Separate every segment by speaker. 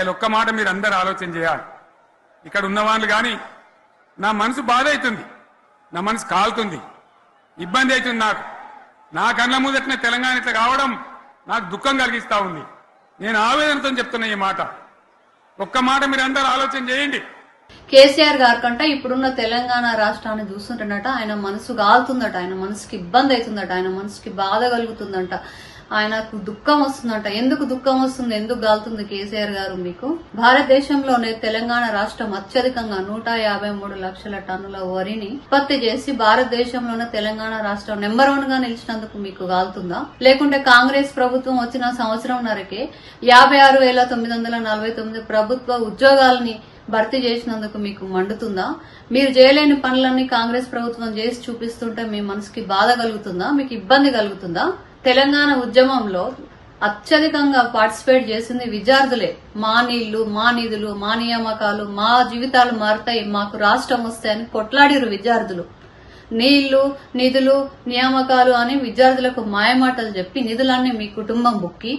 Speaker 1: ఇలా ఒక్క మాట మీరు అందరు ఆలోచన చేయాలి. ఇక్కడ ఉన్న వాళ్ళు కానీ నా మనసు బాధ అవుతుంది నా మనసు కాలుతుంది. ఇబ్బంది అవుతుంది నాకు. నా కళ్ళ ముందటనే తెలంగాణ ఇట్లా కావడం నాకు దుఃఖం కలిగిస్తూ ఉంది. నేను ఆవేదనతో చెప్తున్నా ఈ మాట. ఒక్క మాట మీరు అందరు ఆలోచన చేయండి.
Speaker 2: కేసీఆర్ గారి కంటే ఇప్పుడున్న తెలంగాణ రాష్ట్రాన్ని చూస్తుంటేనట ఆయన మనసు గాలుతుందట ఆయన మనసుకి ఇబ్బంది అవుతుందట ఆయన మనసుకి బాధ కలుగుతుందంట. ఆయనకు దుఃఖం వస్తుందంట. ఎందుకు దుఃఖం వస్తుంది? ఎందుకు గాలుతుంది కేసీఆర్ గారు మీకు? భారతదేశంలోనే తెలంగాణ రాష్ట్రం అత్యధికంగా నూట యాభై మూడు లక్షల టన్నుల వరిని ఉత్పత్తి చేసి భారతదేశంలోనే తెలంగాణ రాష్ట్రం నెంబర్ వన్గా నిలిచినందుకు మీకు గాలుతుందా? లేకుంటే కాంగ్రెస్ ప్రభుత్వం వచ్చిన సంవత్సరంన్నరకే యాభై ఆరు వేల తొమ్మిది వందల నలభై తొమ్మిది ప్రభుత్వ ఉద్యోగాలని భర్తీ చేసినందుకు మీకు మండుతుందా? మీరు చేయలేని పనులన్నీ కాంగ్రెస్ ప్రభుత్వం చేసి చూపిస్తుంటే మీ మనసుకి బాధ కలుగుతుందా? మీకు ఇబ్బంది కలుగుతుందా? తెలంగాణ ఉద్యమంలో అత్యధికంగా పార్టిసిపేట్ చేసింది విద్యార్థులే. మా నీళ్ళు మా నిధులు మా నియామకాలు మా జీవితాలు మారుతాయి మాకు రాష్ట్రం వస్తాయని కొట్లాడిరు విద్యార్థులు. నీళ్ళు నిధులు నియామకాలు అని విద్యార్థులకు మాయమాటలు చెప్పి నిధులన్నీ మీ కుటుంబం బుక్కి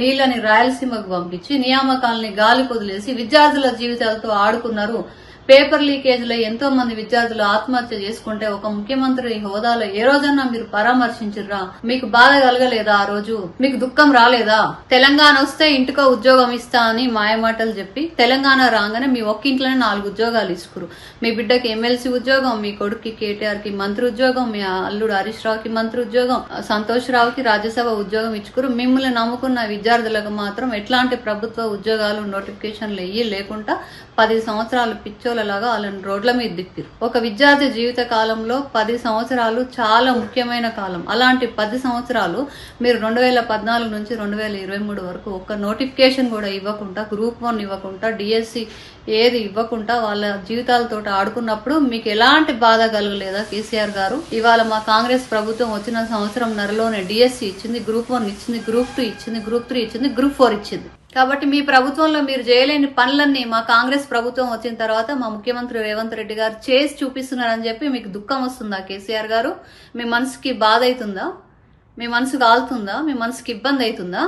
Speaker 2: నీళ్ళని రాయలసీమకు పంపించి నియామకాలని గాలి కుదిలేసి విద్యార్థుల జీవితాలతో ఆడుకున్నారు పేపర్ లీకేజ్లో ఎంతో మంది విద్యార్థులు ఆత్మహత్య చేసుకుంటే ఒక ముఖ్యమంత్రి హోదాలో ఏ రోజన్నా మీరు పరామర్శించరా మీకు బాధ కలగలేదా ఆ రోజు? మీకు దుఃఖం రాలేదా? తెలంగాణ వస్తే ఇంటికో ఉద్యోగం ఇస్తా అని మాయమాటలు చెప్పి తెలంగాణ రాగానే మీ ఒక్క ఇంట్లోనే నాలుగు ఉద్యోగాలు ఇసుకురు. మీ బిడ్డకి ఎమ్మెల్సీ ఉద్యోగం మీ కొడుక్కి కేటీఆర్కి మంత్రి ఉద్యోగం మీ అల్లుడు హరీష్ రావుకి మంత్రి ఉద్యోగం సంతోష్ రావుకి రాజ్యసభ ఉద్యోగం ఇచ్చుకురు. మిమ్మల్ని నమ్ముకున్న విద్యార్థులకు మాత్రం ఎట్లాంటి ప్రభుత్వ ఉద్యోగాలు నోటిఫికేషన్లు ఇయ్యి లేకుండా పది సంవత్సరాలు పిచ్చో పిచ్చోలలాగా వాళ్ళని రోడ్ల మీద దిక్కిరు ఒక విద్యార్థి జీవిత కాలంలో పది సంవత్సరాలు చాలా ముఖ్యమైన కాలం. అలాంటి పది సంవత్సరాలు మీరు రెండు వేల పద్నాలుగు నుంచి రెండు వేల ఇరవై మూడు వరకు ఒక్క నోటిఫికేషన్ కూడా ఇవ్వకుండా గ్రూప్ వన్ ఇవ్వకుండా డిఎస్సి ఏది ఇవ్వకుండా వాళ్ళ జీవితాలతో ఆడుకున్నప్పుడు మీకు ఎలాంటి బాధ కలగలేదా కేసీఆర్ గారు? ఇవాళ మా కాంగ్రెస్ ప్రభుత్వం వచ్చిన సంవత్సరం నరలోనే డిఎస్సి ఇచ్చింది గ్రూప్ వన్ ఇచ్చింది గ్రూప్ టూ ఇచ్చింది గ్రూప్ త్రీ ఇచ్చింది గ్రూప్ ఫోర్ ఇచ్చింది. కాబట్టి మీ ప్రభుత్వంలో మీరు చేయలేని పనులన్నీ మా కాంగ్రెస్ ప్రభుత్వం వచ్చిన తర్వాత మా ముఖ్యమంత్రి రేవంత్ రెడ్డి గారు చేసి చూపిస్తున్నారని చెప్పి మీకు దుఃఖం వస్తుందా కేసీఆర్ గారు? మీ మనసుకి బాధ అవుతుందా? మీ మనసు కాలుతుందా మీ మనసుకి ఇబ్బంది అవుతుందా?